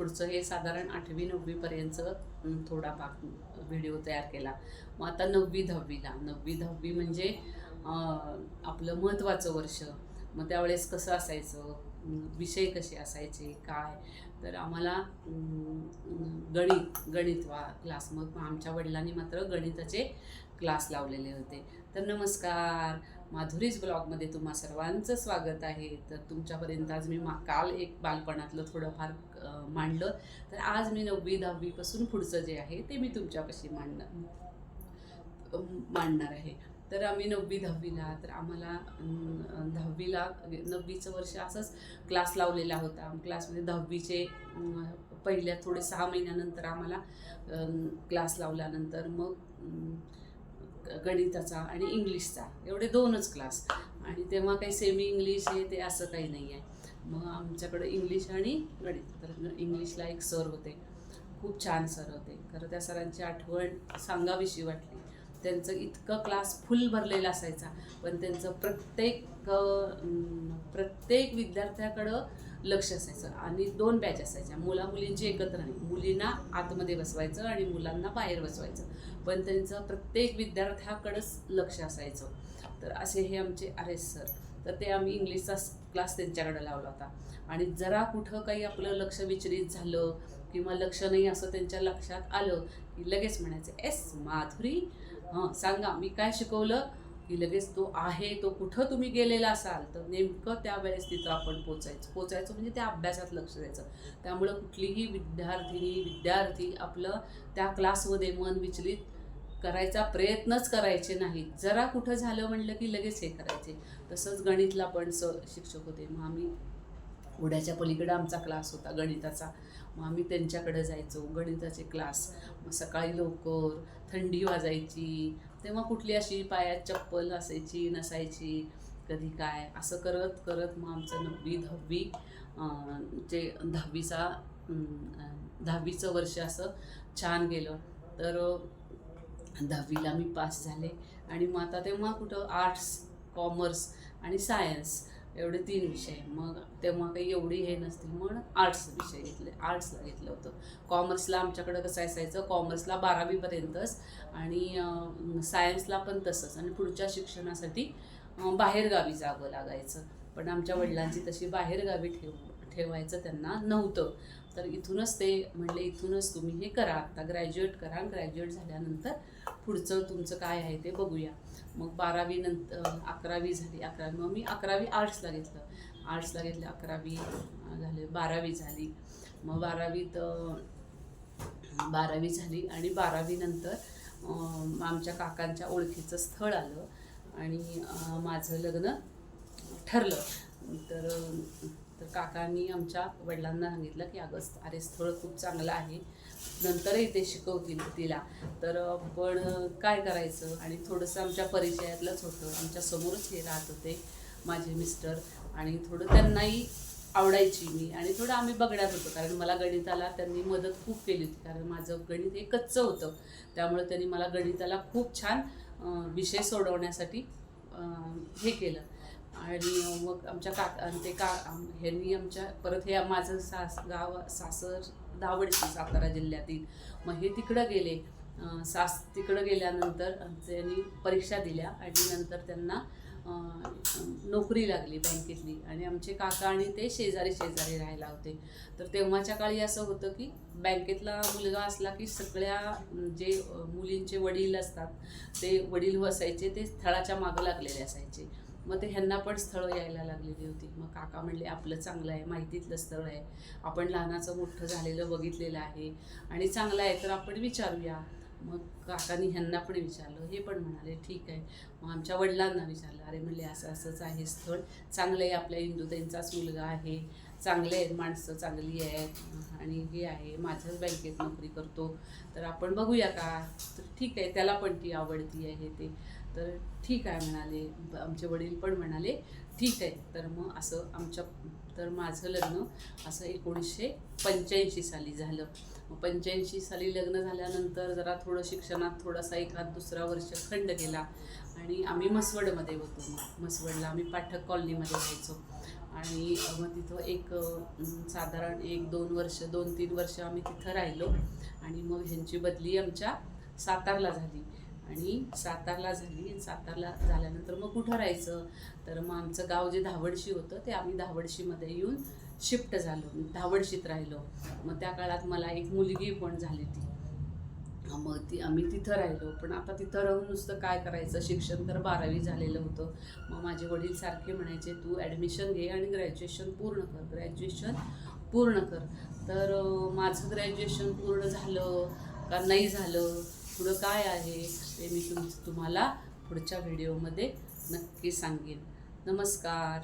पुढचं हे साधारण आठवी नववीपर्यंतचं थोडा भाग व्हिडिओ तयार केला. मग आता नववी दहावीला. नववी दहावी म्हणजे आपलं महत्त्वाचं वर्ष. मग त्यावेळेस कसं असायचं? विषय कसे असायचे? काय? तर आम्हाला गणित गणित वा क्लास मग आमच्या वडिलांनी मात्र गणिताचे क्लास लावलेले होते. तर नमस्कार. माधुरीज ब्लॉगमध्ये तुम्हा सर्वांचं स्वागत आहे. तर तुमच्यापर्यंत आज मी मा काल एक बालपणातलं थोडंफार मांडलं. तर आज मी नववी दहावीपासून पुढचं जे आहे ते मी तुमच्यापाशी मांडणार मांडणार आहे. तर आम्ही नववी दहावीला तर आम्हाला दहावीला नववीचं वर्ष असंच क्लास लावलेला होता. क्लासमध्ये दहावीचे पहिल्या थोडे सहा महिन्यानंतर आम्हाला क्लास लावल्यानंतर मग गणिताचा आणि इंग्लिशचा एवढे दोनच क्लास आणि तेव्हा काही सेमी इंग्लिश हे ते असं काही नाही आहे मग आमच्याकडं इंग्लिश आणि गणित. तर इंग्लिशला एक सर होते. खूप छान सर होते. खरं त्या सरांची आठवण सांगावीशी वाटली. त्यांचं इतकं क्लास फुल भरलेला असायचा. पण त्यांचं प्रत्येक प्रत्येक विद्यार्थ्याकडं लक्ष असायचं आणि दोन बॅच असायच्या. मुला मुलींची एकत्र नाही. मुलींना आतमध्ये बसवायचं आणि मुलांना बाहेर बसवायचं. पण त्यांचं प्रत्येक विद्यार्थ्याकडंच लक्ष असायचं. तर असे हे आमचे आर एस सर तर ते आम्ही इंग्लिशचा क्लास त्यांच्याकडे लावला होता. आणि जरा कुठं काही आपलं लक्ष विचलित झालं किंवा लक्ष नाही असं त्यांच्या लक्षात आलं की लगेच म्हणायचं एस माधुरी हां सांगा मी काय शिकवलं? की लगेच तो आहे तो कुठं तुम्ही गेलेला असाल तर नेमकं त्यावेळेस तिथं आपण पोचायचं. पोचायचं म्हणजे त्या अभ्यासात लक्ष द्यायचं. त्यामुळं कुठलीही विद्यार्थिनी विद्यार्थी आपलं त्या क्लासमध्ये मन विचलित करायचा प्रयत्नच करायचे नाहीत. जरा कुठं झालं म्हणलं की लगेच हे करायचे. तसंच गणितला पण स शिक्षक होते. मग आम्ही उड्याच्या पलीकडे आमचा क्लास होता गणिताचा. मग आम्ही त्यांच्याकडे जायचो गणिताचे क्लास. मग सकाळी लवकर थंडी वाजायची तेव्हा कुठली अशी पायात चप्पल असायची नसायची कधी काय? असं करत करत मग आमचं नववी दहावी जे दहावीचा दहावीचं वर्ष असं छान गेलं. तर दहावीला मी पास झाले आणि मग आता तेव्हा कुठं आर्ट्स कॉमर्स आणि सायन्स एवढे तीन विषय. मग तेव्हा काही एवढी हे नसतील. म्हणून आर्ट्स विषय घेतले आर्ट्सला घेतलं होतं. कॉमर्सला आमच्याकडं कसं असायचं? कॉमर्सला बारावीपर्यंतच आणि सायन्सला पण तसंच. आणि पुढच्या शिक्षणासाठी बाहेरगावी जावं लागायचं. पण आमच्या वडिलांची तशी बाहेरगावी ठेव ठेवायचं त्यांना नव्हतं. तर इथूनच ते म्हणले इथूनच तुम्ही हे करा आता ग्रॅज्युएट करा. ग्रॅज्युएट झाल्यानंतर पुढचं तुमचं काय आहे ते बघूया. मग बारावी नंतर अकरावी झाली. अकरावी मग मी अकरावी आर्ट्सला घेतलं. आर्ट्सला घेतलं अकरावी झाले बारावी झाली. मग बारावीत बारावी झाली आणि बारावीनंतर आमच्या काकांच्या ओळखीचं स्थळ आलं आणि माझं लग्न ठरलं. तर काकांनी आमच्या वडिलांना सांगितलं की अगं अरे स्थळ खूप चांगलं आहे. नंतरही ते शिकवतील तिला. तर पण काय करायचं? आणि थोडंसं आमच्या परिचयातलंच होतं. आमच्या समोरच हे राहत होते माझे मिस्टर. आणि थोडं त्यांनाही आवडायची मी. आणि थोडं आम्ही बघण्यात होतो. कारण मला गणिताला त्यांनी मदत खूप केली होती. कारण माझं गणित हे कच्चं होतं. त्यामुळे त्यांनी मला गणिताला खूप छान विषय सोडवण्यासाठी हे केलं. आणि मग आमच्या काका आणि ते का ह्यांनी आमच्या परत हे माझं सास गाव सासर दावडशी सातारा जिल्ह्यातील. मग हे तिकडं गेले. सास तिकडं गेल्यानंतर त्यांनी परीक्षा दिल्या आणि नंतर त्यांना नोकरी लागली बँकेतली. आणि आमचे काका आणि ते शेजारी शेजारी राहायला होते. तर तेव्हाच्या काळी असं होतं की बँकेतला मुलगा असला की सगळ्या जे मुलींचे वडील असतात ते वडील बसायचे ते स्थळाच्या मागं लागलेले असायचे. मग ते ह्यांना पण स्थळं यायला लागलेली होती. मग काका म्हणले आपलं चांगलं आहे माहितीतलं स्थळ आहे. आपण लहानाचं मोठं झालेलं बघितलेलं आहे आणि चांगलं आहे तर आपण विचारूया. मग काकांनी ह्यांना पण विचारलं हे पण म्हणाले ठीक आहे. मग आमच्या वडिलांना विचारलं अरे म्हणले असं असंच आहे स्थळ. चांगलं आहे आपल्या इंदुताईंचाच मुलगा आहे. चांगले आहेत माणसं चांगली आहेत. आणि हे आहे माझ्याच बँकेत नोकरी करतो. तर आपण बघूया का? तर ठीक आहे त्याला पण ती आवडती आहे ते. तर ठीक आहे म्हणाले. आमचे वडील पण म्हणाले ठीक आहे. तर मग असं आमच्या तर माझं लग्न असं एकोणीसशे पंच्याऐंशी साली झालं. मग पंच्याऐंशी साली लग्न झाल्यानंतर जरा थोडं शिक्षणात थोडासा एखाद दुसरा वर्ष खंड गेला आणि आम्ही म्हसवडमध्ये होतो. मग म्हसवडला आम्ही पाठक कॉलनीमध्ये राहायचो. आणि मग तिथं एक साधारण एक दोन वर्ष दोन तीन वर्ष आम्ही तिथं राहिलो. आणि मग ह्यांची बदली आमच्या सातारला झाली. आणि सातारला झाली सातारला झाल्यानंतर मग कुठं राहायचं? तर मग आमचं गाव जे धावडशी होतं ते आम्ही धावडशीमध्ये येऊन शिफ्ट झालो धावडशीत राहिलो. मग त्या काळात मला एक मुलगी पण झाली ती मग ती आम्ही तिथं राहिलो. पण आता तिथं राहून नुसतं काय करायचं? शिक्षण तर बारावी झालेलं होतं. मग माझे वडील सारखे म्हणायचे तू ॲडमिशन घे आणि ग्रॅज्युएशन पूर्ण कर. ग्रॅज्युएशन पूर्ण कर. तर माझं ग्रॅज्युएशन पूर्ण झालं का नाही झालं? पुढं काय आहे ते मी तुम तुम्हाला पुढच्या व्हिडिओमध्ये नक्की सांगेन. नमस्कार.